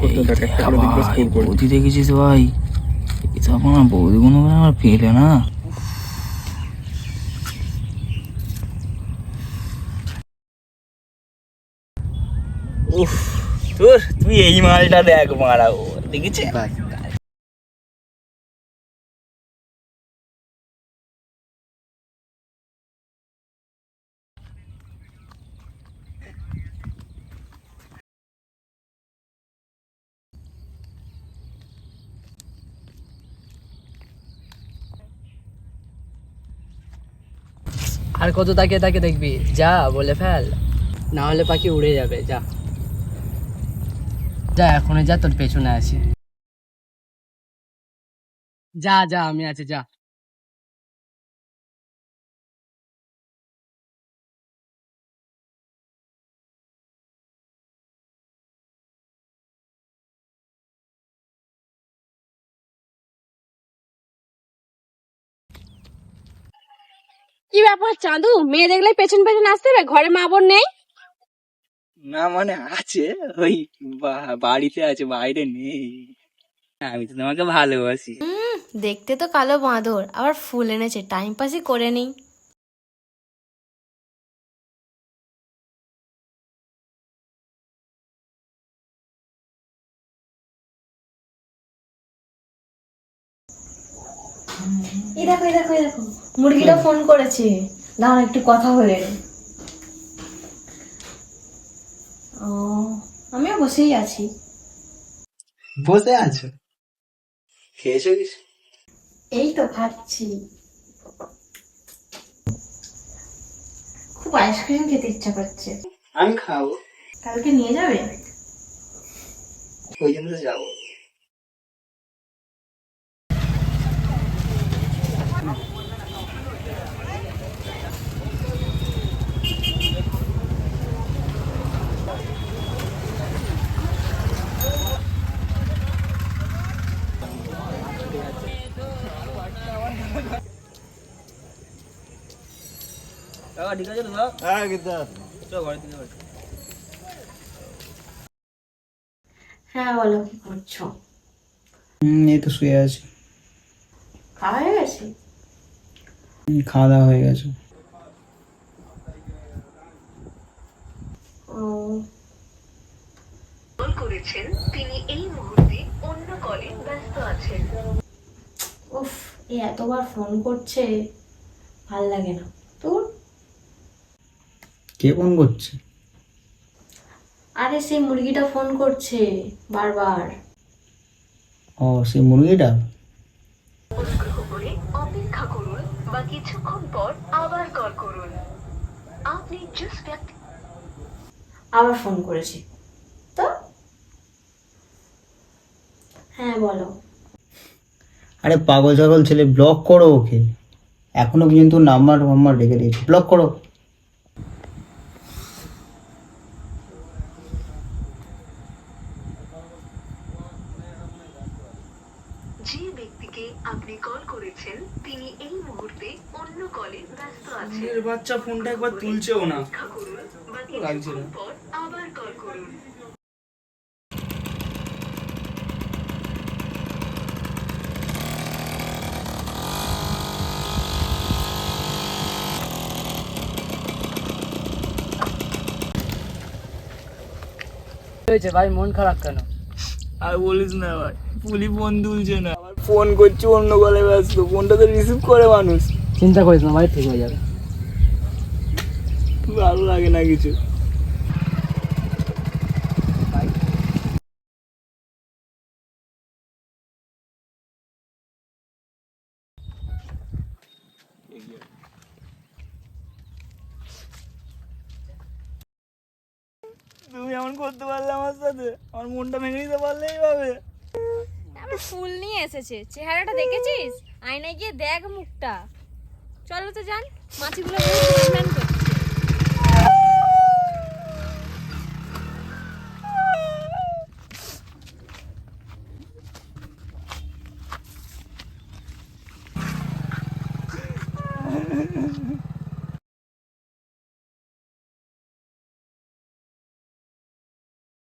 করতে থাক একটা করে দেখবে স্কোর করে বৌদি দেখেছিস ভাই। এটা আমার বৌদি কোনো আমার পেলে না। উফ তোর তুই এই মালটা দেখ মারা দেখেছে আর কত তাকে তাকে দেখবি? যা বলে ফেল। না হলে পাখি উড়ে যাবে যা। যা এখনই যা তোর পেছনে আছি। যা যা আমি আছি যা। কি ব্যাপার চাঁদু? মেয়ে দেখলে পেছন পেছন আসতে হবে ঘরে মা বোন নেই? না মানে আছে ওই বাড়িতে আছে বাইরে নেই। আমি তো তোমাকে ভালোবাসি। দেখতে তো কালো বাঁদর আবার ফুল এনেছে টাইম পাসই করে নেই। এই দেখো এই দেখো এই দেখো। মুরগিটা ফোন করেছে। দাঁড়া একটু কথা বলে নি। ও আমিও বসেই আছি। বসে আছো? খেয়েছো কিছু? এই তো খাচ্ছি। খুব আইসক্রিম খেতে ইচ্ছা করছে। আমি খাব। কালকে নিয়ে যাবে? ওই জন্য তো যাব ঠিক আছে তো হ্যাঁ কিন্তু চল ঘরে দিতে পারি হ্যাঁ বলো কি করছ? এই তো শুয়ে আছি। খাওয়া হয়ে গেছে? খাওয়া দাওয়া হয়ে গেছে। ও। উফ এ এতবার ফোন করছে ভালো লাগে না। তোর? কে ফোন করছে? আরে সেই মুরগিটা ফোন করছে বারবার। ও সেই মুরগিটা? আবার ফোন করেছে। তো? হ্যাঁ বলো। আরে পাগল ছাগল ছেলে ব্লক করো ওকে। এখনও পর্যন্ত নাম্বার নাম্বার রেখে দিয়েছে। ব্লক করো। যে ব্যক্তিকে আপনি কল করেছেন তিনি এই মুহূর্তে অন্য কলে ব্যস্ত আছেন। বাচ্চা ফোনটা একবার তুলছেও না। লাগছে না। আবার কল করুন। হয়েছে ভাই মন খারাপ কেন? আর বলিস না ভাই পুলি ফোন তুলছে না। আমার ফোন করছে অন্য কলে ব্যস্ত। ফোনটা তো রিসিভ করে মানুষ। চিন্তা করিস না ভাই ঠিক হয়ে যাবে। ভালো লাগে না কিছু। তুমি এমন করতে পারলে আমার সাথে? আমার মনটা ভেঙে দিতে পারলে এইভাবে? আমার ফুল নিয়ে এসেছে। চেহারাটা দেখেছিস? আয়নায় গিয়ে দেখ মুখটা। চলো তো যান, মাছিগুলো স্নান